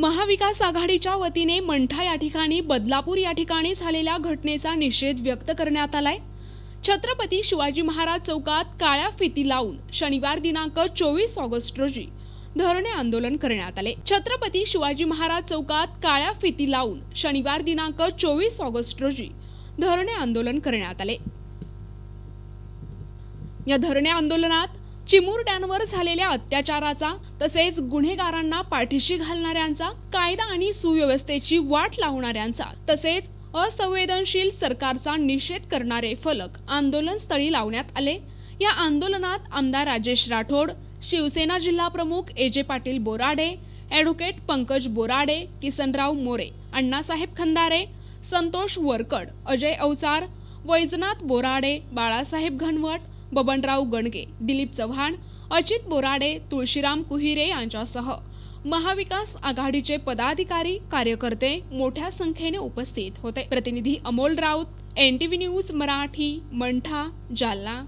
महाविकास आघाडीच्या वतीने मंठा या ठिकाणी बदलापूर या ठिकाणी झालेल्या घटनेचा निषेध व्यक्त करण्यात आलाय. छत्रपती शिवाजी महाराज चौकात काळ्या फिती लावून शनिवार दिनांक चोवीस ऑगस्ट रोजी धरणे आंदोलन करण्यात आले. छत्रपती शिवाजी महाराज चौकात काळ्या फिती लावून शनिवार दिनांक चोवीस ऑगस्ट रोजी धरणे आंदोलन करण्यात आले. या धरणे आंदोलनात चिमुरड्यांवर झालेल्या अत्याचाराचा तसेच गुन्हेगारांना पाठीशी घालणाऱ्यांचा कायदा आणि सुव्यवस्थेची वाट लावणाऱ्यांचा तसेच असंवेदनशील सरकारचा निषेध करणारे फलक आंदोलनस्थळी लावण्यात आले. या आंदोलनात आमदार राजेश राठोड शिवसेना जिल्हा प्रमुख A J Patil Borade advocate Pankaj Borade Kisanrao More Annasaheb Khandare Santosh Varkad Ajay Avchar Vaijnath Borade Balasaheb Ghanwat Babanrao Gange Dilip Chavan Ajit Borade Tulshiram Kuhire यांच्यासह महाविकास आघाडीचे पदाधिकारी कार्यकर्ते मोठ्या संख्येने उपस्थित होते. प्रतिनिधी Amol Raut N T V news Marathi Mantha Jalna.